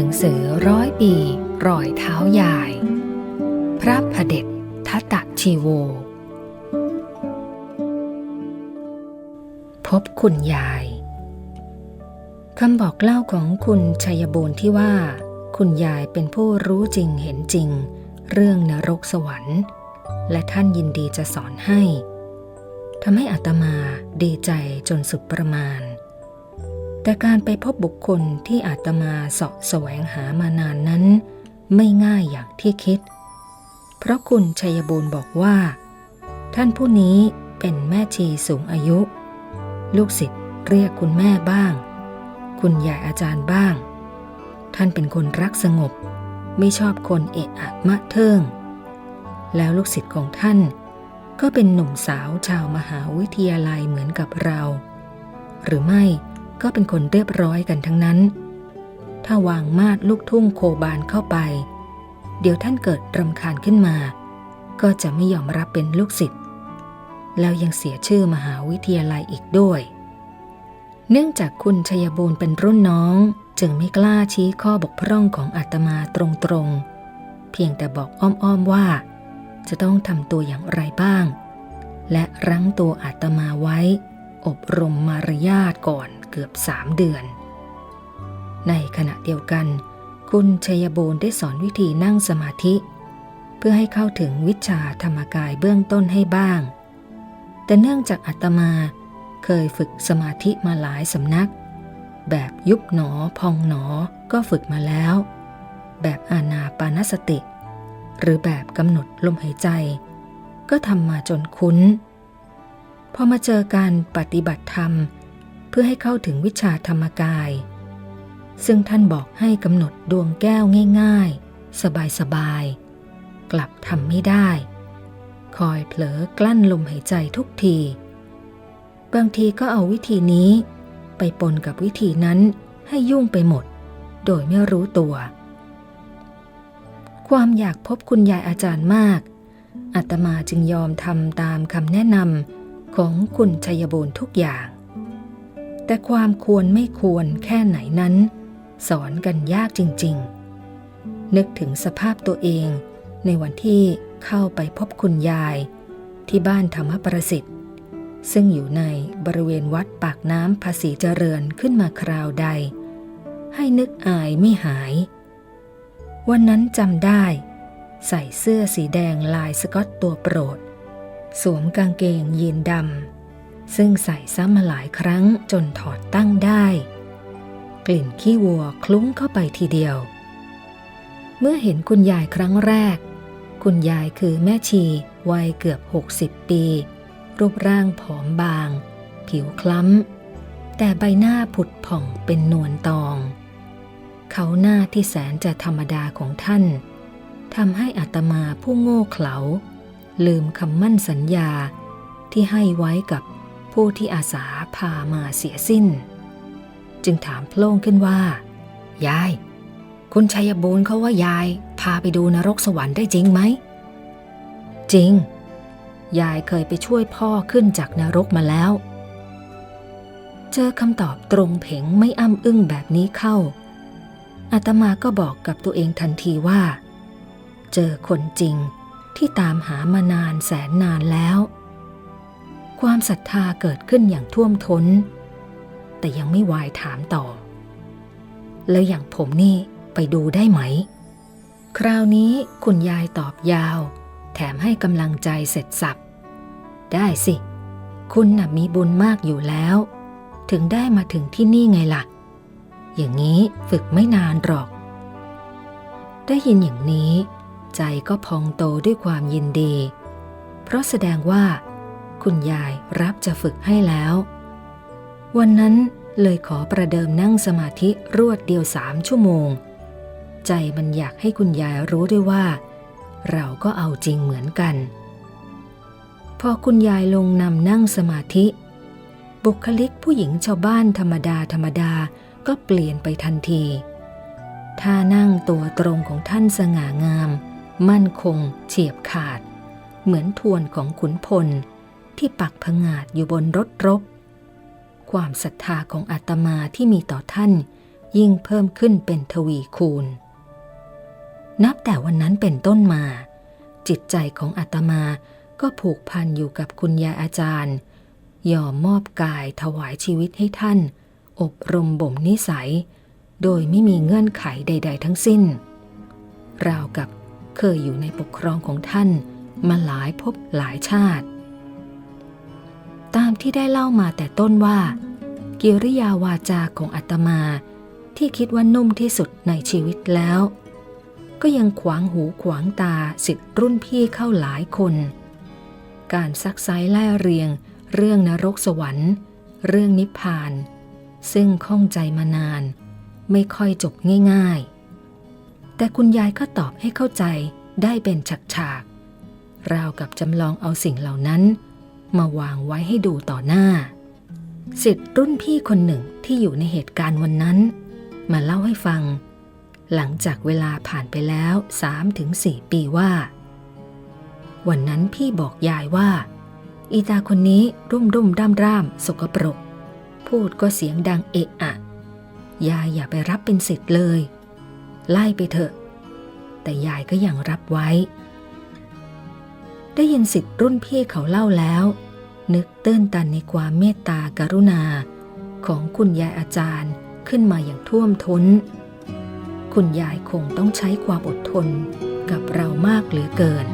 หนังสือร้อยปีรอยเท้ายาย พระพเด็จทัตชีโว พบคุณยายคำบอกเล่าของคุณชัยบูรณ์ที่ว่า คุณยายเป็นผู้รู้จริงเห็นจริง เรื่องนรกสวรรค์ และท่านยินดีจะสอนให้ทำให้อาตมาดีใจจนสุดประมาณ แต่การไปพบบุคคลที่อาตมาเสาะแสวงหามานานนั้น ไม่ง่ายอย่างที่คิด เพราะคุณชัยบูรณ์บอกว่า ท่านผู้นี้เป็นแม่ชีสูงอายุ ลูกศิษย์เรียกคุณแม่บ้าง คุณยายอาจารย์บ้าง ท่านเป็นคนรักสงบ ไม่ชอบคนเอะอะมะเทิง แล้วลูกศิษย์ของท่านก็เป็นหนุ่มสาวชาวมหาวิทยาลัยเหมือนกับเรา หรือไม่ ก็เป็นคนเรียบร้อยกันทั้งนั้น ถ้าวางมาดลูกทุ่งโคบานเข้าไป เดี๋ยวท่านเกิดรำคาญขึ้นมา ก็จะไม่ยอมรับเป็นลูกศิษย์แล้วยังเสียชื่อมหาวิทยาลัยอีกด้วย เนื่องจากคุณชยบูรณ์เป็นรุ่นน้องจึงไม่กล้าชี้ข้อบกพร่องของอาตมาตรงๆ เพียงแต่บอกอ้อมๆว่า จะต้องทำตัวอย่างไรบ้าง และรั้งตัวอาตมาไว้ อบรมมารยาทก่อน เกือบสามเดือน ในขณะเดียวกัน คุณชัยบูรณ์ได้สอนวิธีนั่งสมาธิ เพื่อให้เข้าถึงวิชาธรรมกายเบื้องต้นให้บ้าง แต่เนื่องจากอาตมาเคยฝึกสมาธิมาหลายสำนัก แบบยุบหนอพองหนอก็ฝึกมาแล้ว แบบอานาปานสติ หรือแบบกำหนดลมหายใจ ก็ทำมาจนคุ้นพอมาเจอการปฏิบัติธรรม เพื่อให้เข้าถึงวิชาธรรมกาย ซึ่งท่านบอกให้กำหนดดวงแก้วง่าย ๆ สบายๆ กลับทำไม่ได้ คอยเผลอกลั้นลมหายใจทุกที บางทีก็เอาวิธีนี้ไปปนกับวิธีนั้นให้ยุ่งไปหมด โดยไม่รู้ตัว ความอยากพบคุณยายอาจารย์มากอาตมาจึงยอมทำตามคำแนะนำของคุณชัยบูรณ์ทุกอย่าง แต่ความควรไม่ควรแค่ไหนนั้น สอนกันยากจริง ๆ นึกถึงสภาพตัวเอง ในวันที่เข้าไปพบคุณยาย ที่บ้านธรรมประสิทธิ์ ซึ่งอยู่ในบริเวณวัดปากน้ำภาษีเจริญขึ้นมาคราวใด ให้นึกอายไม่หาย วันนั้นจำได้ ใส่เสื้อสีแดงลายสกอตตัวโปรด สวมกางเกงยีนดำ ซึ่งใส่ซ้ำมาหลายครั้งจนถอดตั้งได้ กลิ่นขี้วัวคลุ้งเข้าไปทีเดียว เมื่อเห็นคุณยายครั้งแรก คุณยายคือแม่ชีวัยเกือบ 60 ปี รูปร่างผอมบาง ผิวคล้ำ แต่ใบหน้าผุดผ่องเป็นนวลตอง เขาหน้าที่แสนจะธรรมดาของท่านทำให้อาตมาผู้โง่เขลาลืมคำมั่นสัญญาที่ให้ไว้กับ ผู้ที่อาสาพามาเสียสิ้น จึงถามโพล่งขึ้นว่า ยาย คุณชัยบูรณ์เขาว่ายายพาไปดูนรกสวรรค์ได้จริงไหม จริง ยายเคยไปช่วยพ่อขึ้นจากนรกมาแล้ว เจอคำตอบตรงเผงไม่อ้ำอึ้งแบบนี้เข้าอาตมาก็บอกกับตัวเองทันทีว่า เจอคนจริงที่ตามหามานานแสนนานแล้ว ความศรัทธาเกิดขึ้นอย่างท่วมท้น แต่ยังไม่วายถามต่อ แล้วอย่างผมนี่ไปดูได้ไหม คราวนี้คุณยายตอบยาว แถมให้กำลังใจเสร็จสับ ได้สิ คุณน่ะมีบุญมากอยู่แล้ว ถึงได้มาถึงที่นี่ไงล่ะ อย่างนี้ฝึกไม่นานหรอก ได้ยินอย่างนี้ ใจก็พองโตด้วยความยินดี เพราะแสดงว่า คุณยายรับจะฝึกให้แล้ว วันนั้นเลยขอประเดิมนั่งสมาธิรวดเดียวสามชั่วโมง ใจมันอยากให้คุณยายรู้ด้วยว่า เราก็เอาจริงเหมือนกัน พอคุณยายลงนำนั่งสมาธิ บุคลิกผู้หญิงชาวบ้านธรรมดาธรรมดาก็เปลี่ยนไปทันทีท่านั่งตัวตรงของท่านสง่างาม มั่นคง เฉียบขาด เหมือนทวนของขุนพล ที่ปักผงาดอยู่บนรถรบ ความศรัทธาของอาตมาที่มีต่อท่านยิ่งเพิ่มขึ้นเป็นทวีคูณ นับแต่วันนั้นเป็นต้นมา จิตใจของอาตมาก็ผูกพันอยู่กับคุณยายอาจารย์ ยอมมอบกายถวายชีวิตให้ท่าน อบรมบ่มนิสัย โดยไม่มีเงื่อนไขใด ๆ ทั้งสิ้น ราวกับเคยอยู่ในปกครองของท่านมาหลายภพหลายชาติ ตามที่ได้เล่ามาแต่ต้นว่า กิริยาวาจาของอาตมาที่คิดว่านุ่มที่สุดในชีวิตแล้ว ก็ยังขวางหูขวางตาสิทธิ์รุ่นพี่เข้าหลายคน การซักไซไล่เรียง เรื่องนรกสวรรค์ เรื่องนิพพาน ซึ่งข้องใจมานาน ไม่ค่อยจบง่าย ๆ แต่คุณยายก็ตอบให้เข้าใจได้เป็นฉากๆราวกับจำลองเอาสิ่งเหล่านั้น มาวางไว้ให้ดูต่อหน้าสิทธิ์รุ่นพี่คนหนึ่งที่อยู่ในเหตุการณ์วันนั้น มาเล่าให้ฟัง หลังจากเวลาผ่านไปแล้ว3-4ปีว่า วันนั้นพี่บอกยายว่า อีตาคนนี้รุ่มรุ่มร่ามร่ามสกปรก พูดก็เสียงดังเอะอะ ยายอย่าไปรับเป็นสิทธิ์เลย ไล่ไปเถอะ แต่ยายก็ยังรับไว้ ได้ยินสิทธิ์รุ่นพี่เขาเล่าแล้ว นึกตื้นตันในความเมตตากรุณา ของคุณยายอาจารย์ขึ้นมาอย่างท่วมท้น คุณยายคงต้องใช้ความอดทนกับเรามากเหลือเกิน